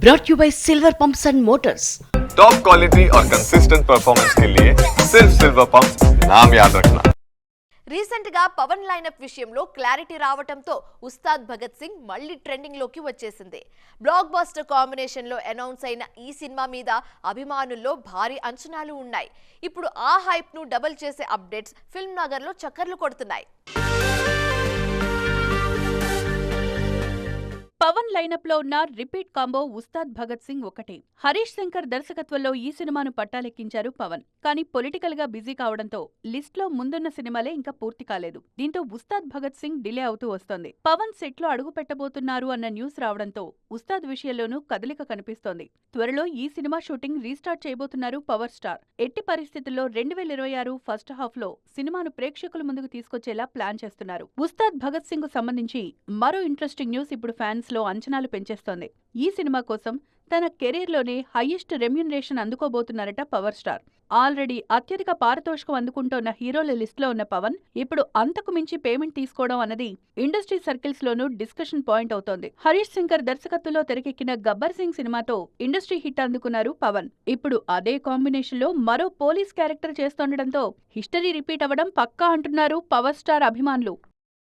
brought you by Silver Pumps and Motors. Top quality और consistent performance के लिए सिर्फ सिल्वर पंप नाम याद रखना రీసెంట్ గా పవన్ లైనప్ విషయంలో క్లారిటీ రావటంతో ఉస్తాద్ భగత్ సింగ్ మళ్ళీ ట్రెండింగ్ లోకి వచ్చేసింది బ్లాక్ బస్టర్ కాంబినేషన్ లో అనౌన్స్ అయిన ఈ సినిమా మీద అభిమానుల్లో భారీ అంచనాలు ఉన్నాయి ఇప్పుడు ఆ హైప్ ను డబుల్ చేసే అప్డేట్స్ ఫిల్మ్ నగర్ లో చక్కర్లు కొడుతున్నాయి పవన్ లైనప్లో ఉన్న రిపీట్ కాంబో ఉస్తాద్ భగత్ సింగ్ ఒకటే. హరీష్ శంకర్ దర్శకత్వంలో ఈ సినిమాను పట్టాలెక్కించారు పవన్. కానీ పొలిటికల్గా బిజీ కావడంతో లిస్ట్లో ముందున్న సినిమాలే ఇంకా పూర్తి కాలేదు. దీంతో ఉస్తాద్ భగత్ సింగ్ డిలే అవుతూ వస్తోంది. పవన్ సెట్లో అడుగు పెట్టబోతున్నారు అన్న న్యూస్ రావడంతో ఉస్తాద్ విషయంలోనూ కదలిక కనిపిస్తోంది. త్వరలో ఈ సినిమా షూటింగ్ రీస్టార్ట్ చేయబోతున్నారు పవర్ స్టార్. ఎట్టి పరిస్థితుల్లో రెండు వేల ఇరవై ఆరు ఫస్ట్ హాఫ్లో సినిమాను ప్రేక్షకుల ముందుకు తీసుకొచ్చేలా ప్లాన్ చేస్తున్నారు. ఉస్తాద్ భగత్ సింగ్కు సంబంధించి మరో ఇంట్రెస్టింగ్ న్యూస్ ఇప్పుడు ఫ్యాన్స్లో అంచనాలు పెంచేస్తోంది. ఈ సినిమా కోసం తన కెరీర్లోనే హైయెస్ట్ రెమ్యునరేషన్ అందుకోబోతున్నారట పవర్ స్టార్. ఆల్రెడీ అత్యధిక పారితోషికం అందుకుంటోన్న హీరోల లిస్టులో ఉన్న పవన్ ఇప్పుడు అంతకు మించి పేమెంట్ తీసుకోవడం అన్నది ఇండస్ట్రీ సర్కిల్స్ లోనూ డిస్కషన్ పాయింట్ అవుతోంది. హరీష్ శంకర్ దర్శకత్వంలో తెరకెక్కిన గబ్బర్ సింగ్ సినిమాతో ఇండస్ట్రీ హిట్ అందుకున్నారు పవన్. ఇప్పుడు అదే కాంబినేషన్లో మరో పోలీస్ క్యారెక్టర్ చేస్తుండటంతో హిస్టరీ రిపీట్ అవ్వడం పక్కా అంటున్నారు పవర్ స్టార్ అభిమానులు.